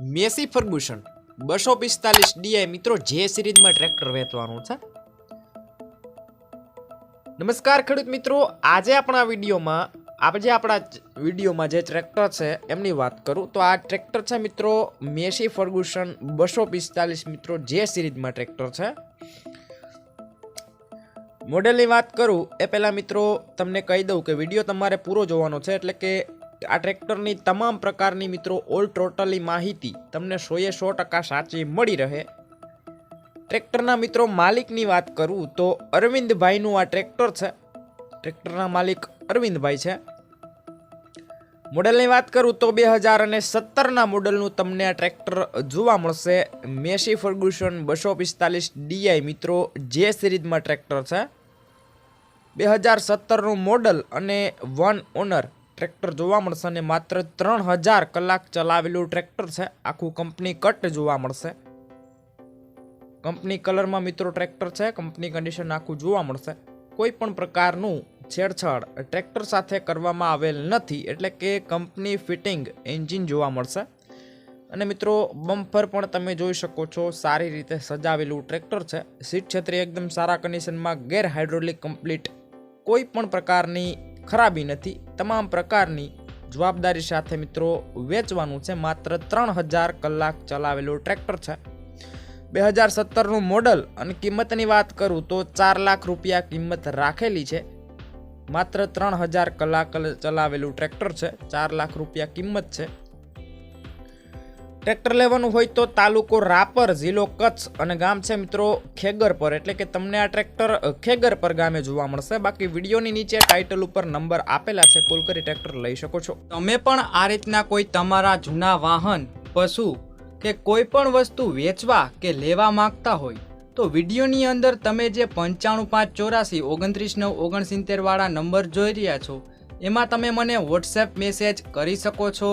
Massey Ferguson, બસો પિસ્તાલીસ D I મિત્રો જે સિરીઝમાં ટ્રેક્ટર વેચવાનું છે. નમસ્કાર ખેડૂત મિત્રો, આજે આપણા વિડીયોમાં આજે આપણા વિડીયોમાં જે ટ્રેક્ટર છે, એમની વાત કરું. તો આ ટ્રેક્ટર છે મિત્રો, મેસી ફર્ગુસન, બસો પિસ્તાલીસ મિત્રો જે સિરીઝમાં ટ્રેક્ટર છે. મોડેલની વાત કરું, એ પહેલાં મિત્રો, તમને કહી દઉં કે વીડિયો તમારે પૂરો જોવાનો છે, એટલે કે આ ટ્રેક્ટરની તમામ પ્રકારની મિત્રો ઓલ ટોટલી માહિતી તમને સોએ સો ટકા સાચી મળી રહે. ટ્રેક્ટરના મિત્રો માલિકની વાત કરું તો અરવિંદભાઈનું આ ટ્રેક્ટર છે. ટ્રેક્ટરના માલિક અરવિંદભાઈ છે. મોડલની વાત કરું તો બે હજાર અને સત્તરના મોડલનું તમને આ ટ્રેક્ટર જોવા મળશે. મેસી ફર્ગુસન બસો પિસ્તાલીસ ડીઆઈ મિત્રો જે સિરીઝમાં ટ્રેક્ટર છે. બે હજાર સત્તરનું મોડલ અને વન ઓનર ટ્રેક્ટર જોવા મળશે અને માત્ર ત્રણ હજાર કલાક ચલાવેલું ટ્રેક્ટર છે. આખું કંપની કટ જોવા મળશે. કંપની કલરમાં મિત્રો ટ્રેક્ટર છે. કંપની કન્ડિશન આખું જોવા મળશે. કોઈ પણ પ્રકારનું છેડછાડ ટ્રેક્ટર સાથે કરવામાં આવેલ નથી, એટલે કે કંપની ફિટિંગ એન્જિન જોવા મળશે. અને મિત્રો બમ્પર પણ તમે જોઈ શકો છો, સારી રીતે સજાવેલું ટ્રેક્ટર છે. સીટ છત્રી એકદમ સારા કન્ડિશનમાં ગેર હાઇડ્રોલિક કમ્પ્લીટ. કોઈ પણ પ્રકારની ખરાબી નથી. તમામ પ્રકારની જવાબદારી સાથે મિત્રો વેચવાનું છે. માત્ર ત્રણ હજાર કલાક ચલાવેલું ટ્રેક્ટર છે. બે હજાર સત્તરનું મોડલ અને કિંમતની વાત કરું તો ચાર લાખ રૂપિયા કિંમત રાખેલી છે. માત્ર ત્રણ હજાર કલાક ચલાવેલું ટ્રેક્ટર છે. ચાર લાખ રૂપિયા કિંમત છે. ટ્રેક્ટર લેવાનું હોય તો તાલુકો રાપર, જિલ્લો કચ્છ અને ગામ છે મિત્રો ખેગર પર એટલે કે તમને આ ટ્રેક્ટર ખેગર પર ગામે જોવા મળશે. બાકી વિડીયોની નીચે ટાઇટલ ઉપર નંબર આપેલા છે. કોલ કરી ટ્રેક્ટર લઈ શકો છો. તમે પણ આ રીતના કોઈ તમારા જૂના વાહન, પશુ કે કોઈ પણ વસ્તુ વેચવા કે લેવા માંગતા હોય, તો વિડીયોની અંદર તમે જે પંચાણું પાંચ ચોરાસી ઓગણત્રીસ નવ ઓગણસિત્તેરવાળા નંબર જોઈ રહ્યા છો, એમાં તમે મને વોટ્સએપ મેસેજ કરી શકો છો.